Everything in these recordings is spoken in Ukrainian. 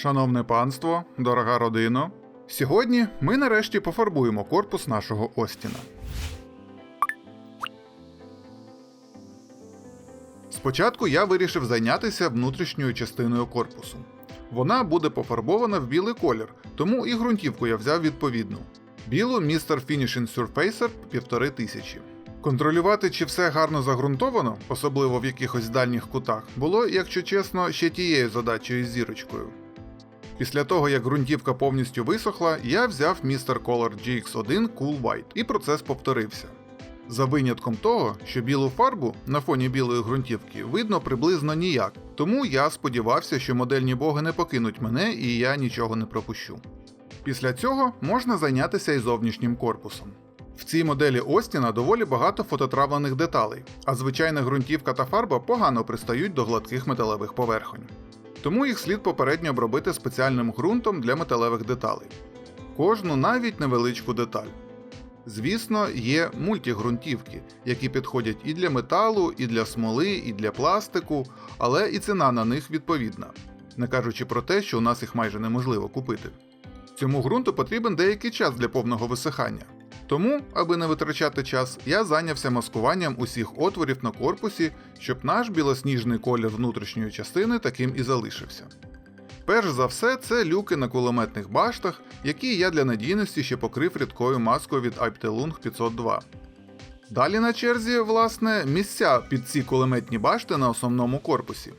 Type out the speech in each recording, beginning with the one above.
Шановне панство, дорога родино. Сьогодні ми нарешті пофарбуємо корпус нашого Остіна. Спочатку я вирішив зайнятися внутрішньою частиною корпусу. Вона буде пофарбована в білий колір, тому і ґрунтівку я взяв відповідну. Білу Mr. Finishing Surfacer 1500. Контролювати, чи все гарно загрунтовано, особливо в якихось дальніх кутах, було, якщо чесно, ще тією задачею з зірочкою. Після того, як ґрунтівка повністю висохла, я взяв Mr. Color GX1 Cool White і процес повторився. За винятком того, що білу фарбу на фоні білої ґрунтівки видно приблизно ніяк, тому я сподівався, що модельні боги не покинуть мене і я нічого не пропущу. Після цього можна зайнятися і зовнішнім корпусом. В цій моделі Остіна доволі багато фототравлених деталей, а звичайна ґрунтівка та фарба погано пристають до гладких металевих поверхонь. Тому їх слід попередньо обробити спеціальним ґрунтом для металевих деталей. Кожну навіть невеличку деталь. Звісно, є мультігрунтівки, які підходять і для металу, і для смоли, і для пластику, але і ціна на них відповідна, не кажучи про те, що у нас їх майже неможливо купити. Цьому ґрунту потрібен деякий час для повного висихання. Тому, аби не витрачати час, я зайнявся маскуванням усіх отворів на корпусі, щоб наш білосніжний колір внутрішньої частини таким і залишився. Перш за все, це люки на кулеметних баштах, які я для надійності ще покрив рідкою маскою від Alptelung 502. Далі на черзі, власне, місця під ці кулеметні башти на основному корпусі.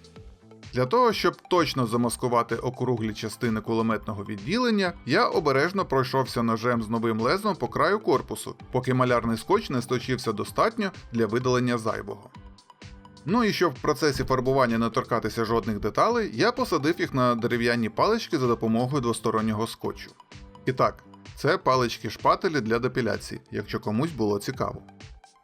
Для того, щоб точно замаскувати округлі частини кулеметного відділення, я обережно пройшовся ножем з новим лезом по краю корпусу, поки малярний скотч не сточився достатньо для видалення зайвого. Ну і щоб в процесі фарбування не торкатися жодних деталей, я посадив їх на дерев'яні палички за допомогою двостороннього скотчу. І так, це палички шпателі для депіляції, якщо комусь було цікаво.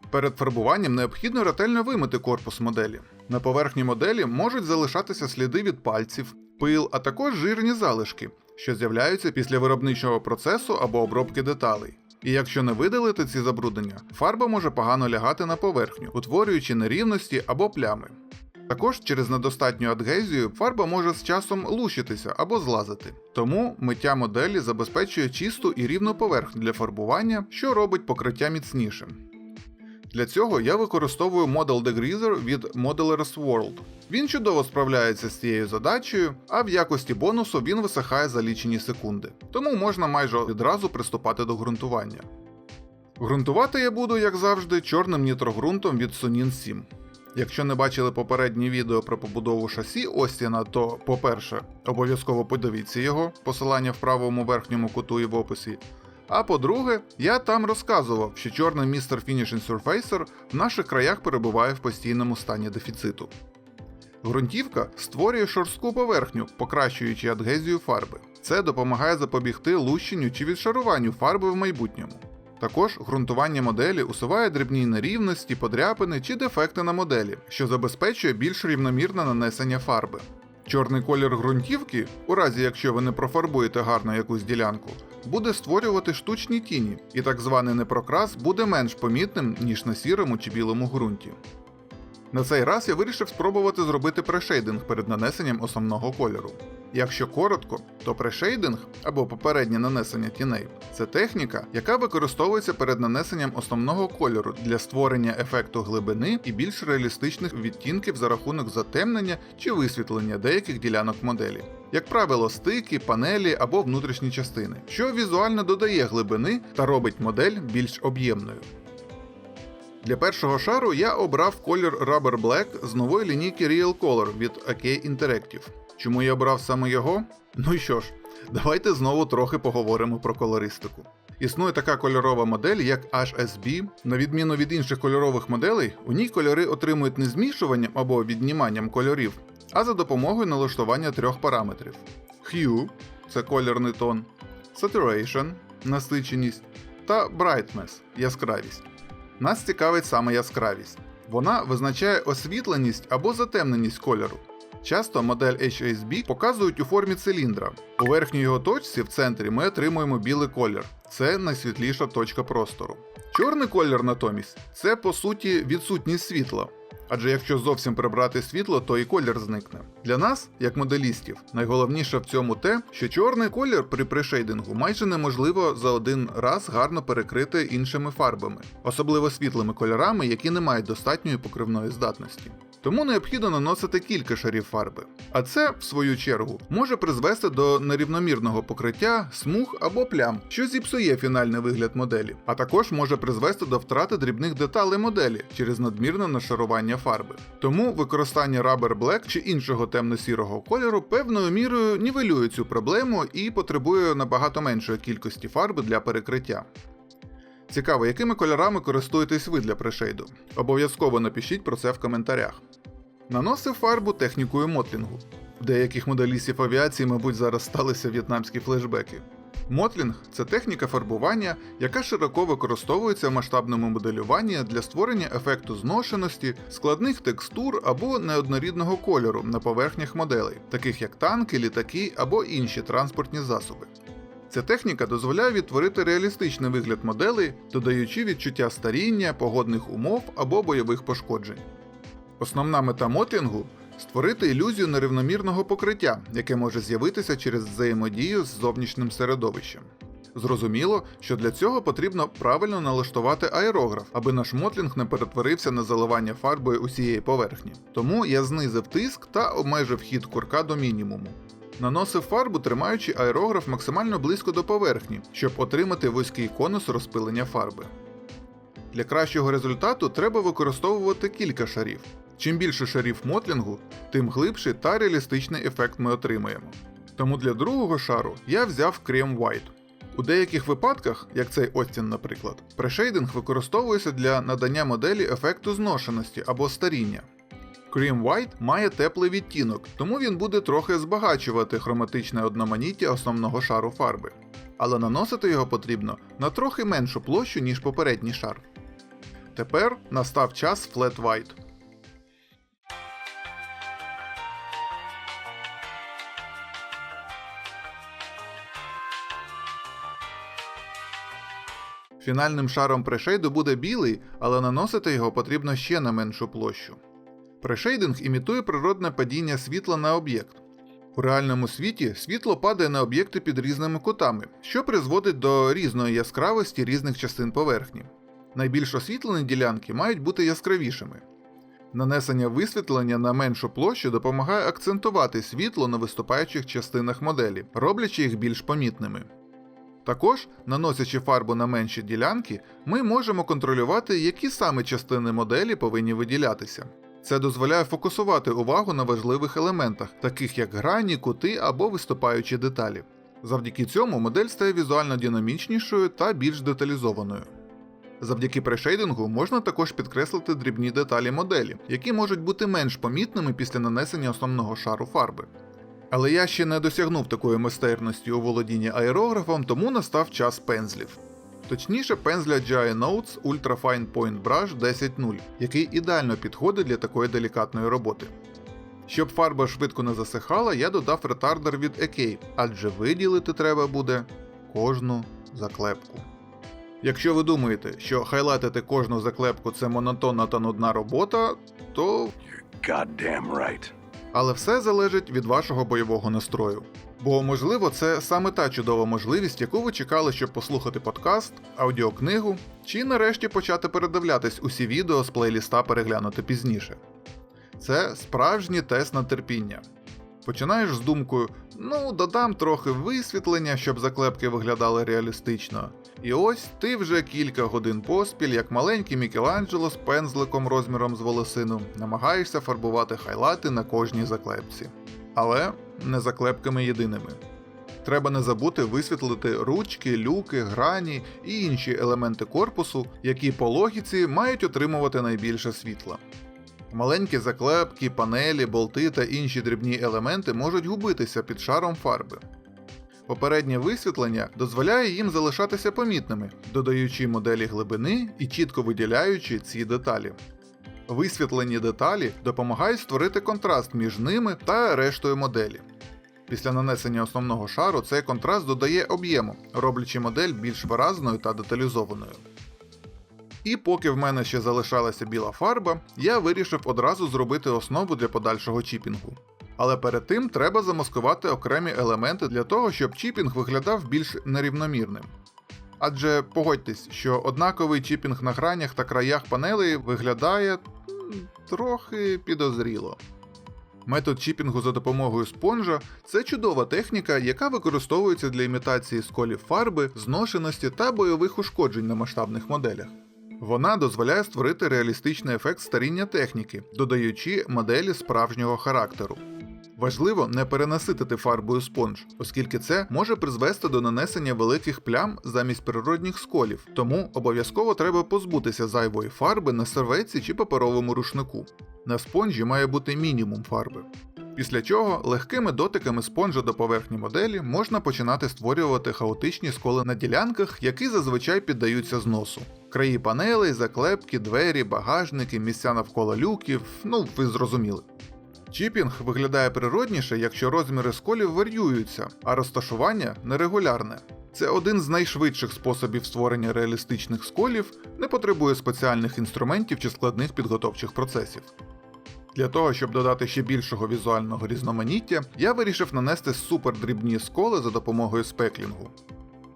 Перед фарбуванням необхідно ретельно вимити корпус моделі. На поверхні моделі можуть залишатися сліди від пальців, пил, а також жирні залишки, що з'являються після виробничого процесу або обробки деталей. І якщо не видалити ці забруднення, фарба може погано лягати на поверхню, утворюючи нерівності або плями. Також через недостатню адгезію фарба може з часом лущитися або злазити. Тому миття моделі забезпечує чисту і рівну поверхню для фарбування, що робить покриття міцнішим. Для цього я використовую Model Degreaser від Modelers World. Він чудово справляється з цією задачею, а в якості бонусу він висихає за лічені секунди, тому можна майже відразу приступати до ґрунтування. Ґрунтувати я буду, як завжди, чорним нітрогрунтом від Sunin 7. Якщо не бачили попереднє відео про побудову шасі Остіна, то, по-перше, обов'язково подивіться його, посилання в правому верхньому куту і в описі. А по-друге, я там розказував, що чорний Mr. Finishing Surfacer в наших краях перебуває в постійному стані дефіциту. Ґрунтівка створює шорстку поверхню, покращуючи адгезію фарби. Це допомагає запобігти лущенню чи відшаруванню фарби в майбутньому. Також ґрунтування моделі усуває дрібні нерівності, подряпини чи дефекти на моделі, що забезпечує більш рівномірне нанесення фарби. Чорний колір ґрунтівки, у разі якщо ви не профарбуєте гарно якусь ділянку, буде створювати штучні тіні, і так званий непрокрас буде менш помітним, ніж на сірому чи білому ґрунті. На цей раз я вирішив спробувати зробити прешейдинг перед нанесенням основного кольору. Якщо коротко, то прешейдинг або попереднє нанесення тіней це техніка, яка використовується перед нанесенням основного кольору для створення ефекту глибини і більш реалістичних відтінків за рахунок затемнення чи висвітлення деяких ділянок моделі. Як правило, стики, панелі або внутрішні частини, що візуально додає глибини та робить модель більш об'ємною. Для першого шару я обрав колір Rubber Black з нової лінійки Real Color від AK Interactive. Чому я обрав саме його? Ну і що ж, давайте знову трохи поговоримо про колористику. Існує така кольорова модель, як HSB. На відміну від інших кольорових моделей, у ній кольори отримують не змішуванням або відніманням кольорів, а за допомогою налаштування трьох параметрів: Hue це кольорний тон, Saturation насиченість та Brightness яскравість. Нас цікавить саме яскравість. Вона визначає освітленість або затемненість кольору. Часто модель HSB показують у формі циліндра. У верхній його точці в центрі ми отримуємо білий колір. Це найсвітліша точка простору. Чорний колір натомість це по суті відсутність світла. Адже якщо зовсім прибрати світло, то і колір зникне. Для нас, як моделістів, найголовніше в цьому те, що чорний колір при прешейдингу майже неможливо за один раз гарно перекрити іншими фарбами, особливо світлими кольорами, які не мають достатньої покривної здатності. Тому необхідно наносити кілька шарів фарби. А це, в свою чергу, може призвести до нерівномірного покриття, смуг або плям, що зіпсує фінальний вигляд моделі, а також може призвести до втрати дрібних деталей моделі через надмірне нашарування фарби. Тому використання Rubber Black чи іншого темно-сірого кольору певною мірою нівелює цю проблему і потребує набагато меншої кількості фарби для перекриття. Цікаво, якими кольорами користуєтесь ви для прешейду? Обов'язково напишіть про це в коментарях. Наносив фарбу технікою мотлінгу. Деяких моделістів авіації, мабуть, зараз сталися в'єтнамські флешбеки. Мотлінг це техніка фарбування, яка широко використовується в масштабному моделюванні для створення ефекту зношеності, складних текстур або неоднорідного кольору на поверхнях моделей, таких як танки, літаки або інші транспортні засоби. Ця техніка дозволяє відтворити реалістичний вигляд моделей, додаючи відчуття старіння, погодних умов або бойових пошкоджень. Основна мета мотлінгу створити ілюзію нерівномірного покриття, яке може з'явитися через взаємодію з зовнішнім середовищем. Зрозуміло, що для цього потрібно правильно налаштувати аерограф, аби наш мотлінг не перетворився на заливання фарбою усієї поверхні. Тому я знизив тиск та обмежив хід курка до мінімуму. Наносив фарбу, тримаючи аерограф максимально близько до поверхні, щоб отримати вузький конус розпилення фарби. Для кращого результату треба використовувати кілька шарів. Чим більше шарів мотлінгу, тим глибший та реалістичний ефект ми отримаємо. Тому для другого шару я взяв крем White. У деяких випадках, як цей Остін, наприклад, прешейдинг використовується для надання моделі ефекту зношеності або старіння. Cream White має теплий відтінок, тому він буде трохи збагачувати хроматичне одноманіття основного шару фарби. Але наносити його потрібно на трохи меншу площу, ніж попередній шар. Тепер настав час Flat White. Фінальним шаром прешейду буде білий, але наносити його потрібно ще на меншу площу. Прешейдинг імітує природне падіння світла на об'єкт. У реальному світі світло падає на об'єкти під різними кутами, що призводить до різної яскравості різних частин поверхні. Найбільш освітлені ділянки мають бути яскравішими. Нанесення висвітлення на меншу площу допомагає акцентувати світло на виступаючих частинах моделі, роблячи їх більш помітними. Також, наносячи фарбу на менші ділянки, ми можемо контролювати, які саме частини моделі повинні виділятися. Це дозволяє фокусувати увагу на важливих елементах, таких як грані, кути або виступаючі деталі. Завдяки цьому модель стає візуально динамічнішою та більш деталізованою. Завдяки прешейдингу можна також підкреслити дрібні деталі моделі, які можуть бути менш помітними після нанесення основного шару фарби. Але я ще не досягнув такої майстерності у володінні аерографом, тому настав час пензлів. Точніше, пензля GI Notes Ultra Fine Point Brush 10.0, який ідеально підходить для такої делікатної роботи. Щоб фарба швидко не засихала, я додав ретардер від EK, адже виділити треба буде кожну заклепку. Якщо ви думаєте, що хайлайтити кожну заклепку це монотонна та нудна робота, то Goddamn right. Але все залежить від вашого бойового настрою. Бо, можливо, це саме та чудова можливість, яку ви чекали, щоб послухати подкаст, аудіокнигу, чи нарешті почати передивлятись усі відео з плейліста переглянути пізніше. Це справжній тест на терпіння. Починаєш з думкою: ну, додам трохи висвітлення, щоб заклепки виглядали реалістично. І ось ти вже кілька годин поспіль, як маленький Мікеланджело з пензликом розміром з волосину, намагаєшся фарбувати хайлайти на кожній заклепці. Але не заклепками єдиними. Треба не забути висвітлити ручки, люки, грані і інші елементи корпусу, які по логіці мають отримувати найбільше світла. Маленькі заклепки, панелі, болти та інші дрібні елементи можуть губитися під шаром фарби. Попереднє висвітлення дозволяє їм залишатися помітними, додаючи моделі глибини і чітко виділяючи ці деталі. Висвітлені деталі допомагають створити контраст між ними та рештою моделі. Після нанесення основного шару цей контраст додає об'єму, роблячи модель більш виразною та деталізованою. І поки в мене ще залишалася біла фарба, я вирішив одразу зробити основу для подальшого чіпінгу. Але перед тим треба замаскувати окремі елементи для того, щоб чіпінг виглядав більш нерівномірним. Адже погодьтесь, що однаковий чіпінг на гранях та краях панелей виглядає трохи підозріло. Метод чіпінгу за допомогою спонжа це чудова техніка, яка використовується для імітації сколів фарби, зношеності та бойових ушкоджень на масштабних моделях. Вона дозволяє створити реалістичний ефект старіння техніки, додаючи моделі справжнього характеру. Важливо не перенаситити фарбою спонж, оскільки це може призвести до нанесення великих плям замість природних сколів, тому обов'язково треба позбутися зайвої фарби на серветці чи паперовому рушнику. На спонжі має бути мінімум фарби. Після чого легкими дотиками спонжа до поверхні моделі можна починати створювати хаотичні сколи на ділянках, які зазвичай піддаються зносу. Краї панелей, заклепки, двері, багажники, місця навколо люків, ну ви зрозуміли. Чіпінг виглядає природніше, якщо розміри сколів варіюються, а розташування нерегулярне. Це один з найшвидших способів створення реалістичних сколів, не потребує спеціальних інструментів чи складних підготовчих процесів. Для того, щоб додати ще більшого візуального різноманіття, я вирішив нанести супердрібні сколи за допомогою спеклінгу.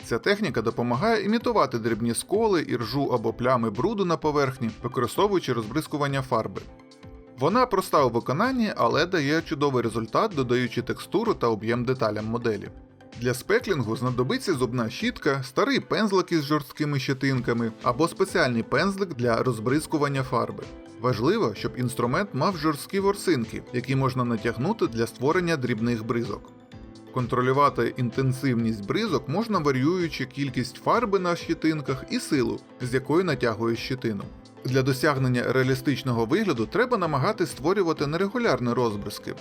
Ця техніка допомагає імітувати дрібні сколи, іржу або плями бруду на поверхні, використовуючи розбризкування фарби. Вона проста у виконанні, але дає чудовий результат, додаючи текстуру та об'єм деталям моделі. Для спеклінгу знадобиться зубна щітка, старий пензлик із жорсткими щетинками або спеціальний пензлик для розбризкування фарби. Важливо, щоб інструмент мав жорсткі ворсинки, які можна натягнути для створення дрібних бризок. Контролювати інтенсивність бризок можна варіюючи кількість фарби на щетинках і силу, з якою натягує щетину. Для досягнення реалістичного вигляду треба намагатись створювати нерегулярні розбризки.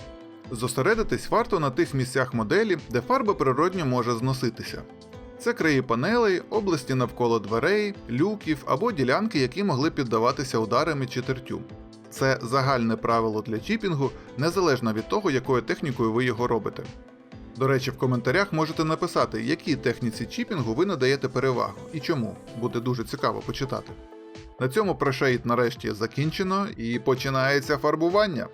Зосередитись варто на тих місцях моделі, де фарба природньо може зноситися. Це краї панелей, області навколо дверей, люків або ділянки, які могли піддаватися ударами чи тертю. Це загальне правило для чіпінгу, незалежно від того, якою технікою ви його робите. До речі, в коментарях можете написати, якій техніці чіпінгу ви надаєте перевагу і чому. Буде дуже цікаво почитати. На цьому прешейт нарешті закінчено і починається фарбування.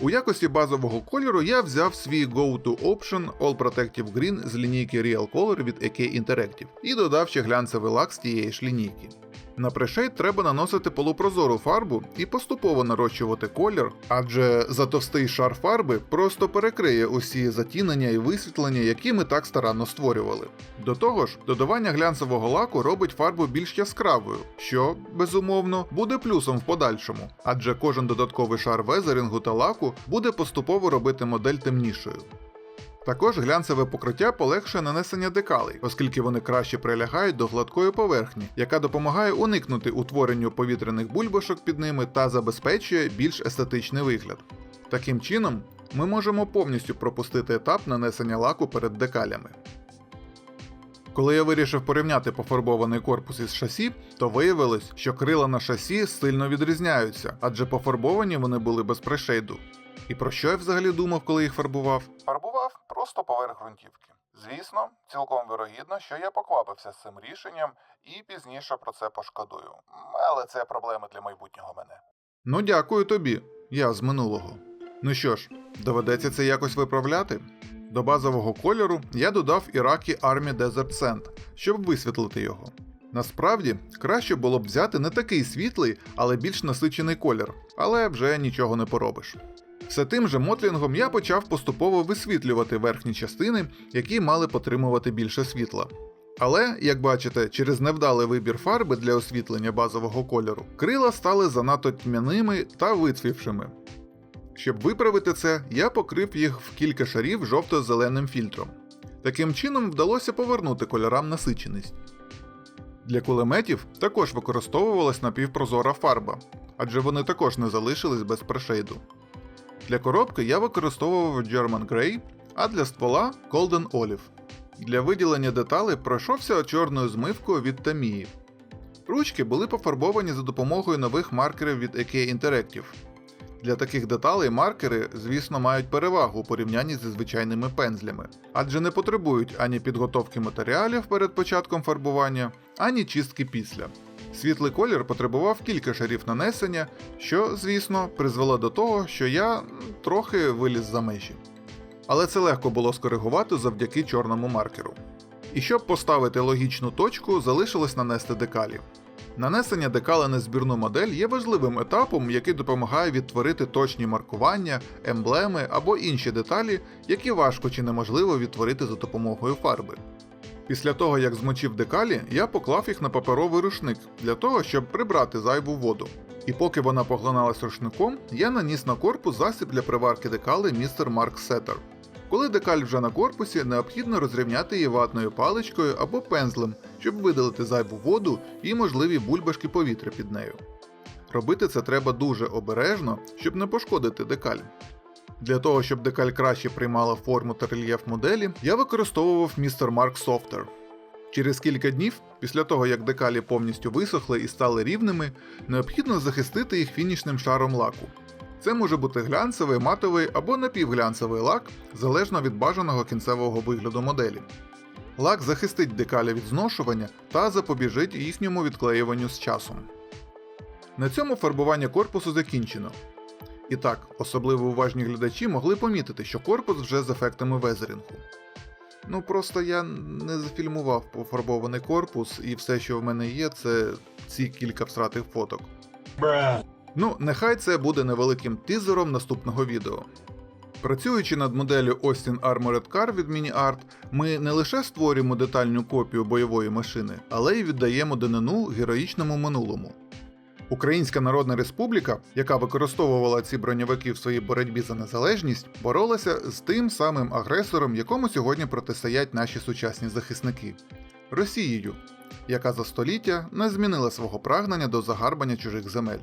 У якості базового кольору я взяв свій Go-To Option All Protective Green з лінійки Real Color від AK Interactive і додав ще глянцевий лак з тієї ж лінійки. На прешейд треба наносити полупрозору фарбу і поступово нарощувати колір, адже затовстий шар фарби просто перекриє усі затінення і висвітлення, які ми так старанно створювали. До того ж, додавання глянцевого лаку робить фарбу більш яскравою, що, безумовно, буде плюсом в подальшому, адже кожен додатковий шар везерінгу та лаку буде поступово робити модель темнішою. Також глянцеве покриття полегшує нанесення декалей, оскільки вони краще прилягають до гладкої поверхні, яка допомагає уникнути утворенню повітряних бульбашок під ними та забезпечує більш естетичний вигляд. Таким чином, ми можемо повністю пропустити етап нанесення лаку перед декалями. Коли я вирішив порівняти пофарбований корпус із шасі, то виявилось, що крила на шасі сильно відрізняються, адже пофарбовані вони були без прешейду. І про що я взагалі думав, коли їх фарбував? Фарбував просто поверх ґрунтівки. Звісно, цілком вирогідно, що я поквапився з цим рішенням і пізніше про це пошкодую. Але це проблеми для майбутнього мене. Ну, дякую тобі, я з минулого. Ну що ж, доведеться це якось виправляти. До базового кольору я додав Ірaqi Army Desert Sand, щоб висвітлити його. Насправді, краще було б взяти не такий світлий, але більш насичений колір, але вже нічого не поробиш. Все тим же мотлінгом я почав поступово висвітлювати верхні частини, які мали потримувати більше світла. Але, як бачите, через невдалий вибір фарби для освітлення базового кольору, крила стали занадто тьмяними та вицвівшими. Щоб виправити це, я покрив їх в кілька шарів жовто-зеленим фільтром. Таким чином вдалося повернути кольорам насиченість. Для кулеметів також використовувалась напівпрозора фарба, адже вони також не залишились без прешейду. Для коробки я використовував German Grey, а для ствола Golden Olive. Для виділення деталей пройшовся чорною змивкою від Tamiya. Ручки були пофарбовані за допомогою нових маркерів від AK Interactive. Для таких деталей маркери, звісно, мають перевагу у порівнянні зі звичайними пензлями, адже не потребують ані підготовки матеріалів перед початком фарбування, ані чистки після. Світлий колір потребував кілька шарів нанесення, що, звісно, призвело до того, що я трохи виліз за межі. Але це легко було скоригувати завдяки чорному маркеру. І щоб поставити логічну точку, залишилось нанести декалі. Нанесення декала на збірну модель є важливим етапом, який допомагає відтворити точні маркування, емблеми або інші деталі, які важко чи неможливо відтворити за допомогою фарби. Після того, як змочив декалі, я поклав їх на паперовий рушник для того, щоб прибрати зайву воду. І поки вона поглиналась рушником, я наніс на корпус засіб для приварки декали Mr. Mark Setter. Коли декаль вже на корпусі, необхідно розрівняти її ватною паличкою або пензлем, щоб видалити зайву воду і можливі бульбашки повітря під нею. Робити це треба дуже обережно, щоб не пошкодити декаль. Для того, щоб декаль краще приймала форму та рельєф моделі, я використовував Mr. Mark Softer. Через кілька днів, після того як декалі повністю висохли і стали рівними, необхідно захистити їх фінішним шаром лаку. Це може бути глянцевий, матовий або напівглянцевий лак, залежно від бажаного кінцевого вигляду моделі. Лак захистить декалі від зношування та запобіжить їхньому відклеюванню з часом. На цьому фарбування корпусу закінчено. І так, особливо уважні глядачі могли помітити, що корпус вже з ефектами везерінгу. Ну просто я не зафільмував пофарбований корпус, і все, що в мене є, це ці кілька всратих фоток. Ну, нехай це буде невеликим тизером наступного відео. Працюючи над моделлю Austin Armored Car від MiniArt, ми не лише створюємо детальну копію бойової машини, але й віддаємо данину героїчному минулому. Українська Народна Республіка, яка використовувала ці броньовики в своїй боротьбі за незалежність, боролася з тим самим агресором, якому сьогодні протистоять наші сучасні захисники Росією, яка за століття не змінила свого прагнення до загарбання чужих земель.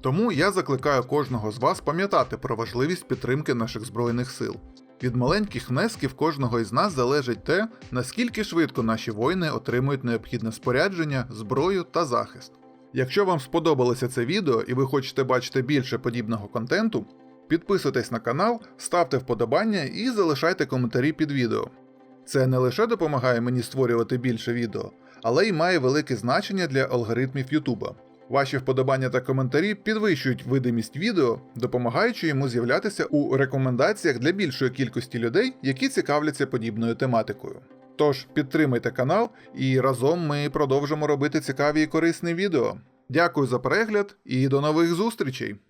Тому я закликаю кожного з вас пам'ятати про важливість підтримки наших збройних сил. Від маленьких внесків кожного із нас залежить те, наскільки швидко наші воїни отримують необхідне спорядження, зброю та захист. Якщо вам сподобалося це відео і ви хочете бачити більше подібного контенту, підписуйтесь на канал, ставте вподобання і залишайте коментарі під відео. Це не лише допомагає мені створювати більше відео, але й має велике значення для алгоритмів Ютуба. Ваші вподобання та коментарі підвищують видимість відео, допомагаючи йому з'являтися у рекомендаціях для більшої кількості людей, які цікавляться подібною тематикою. Тож підтримайте канал і разом ми продовжимо робити цікаві і корисні відео. Дякую за перегляд і до нових зустрічей!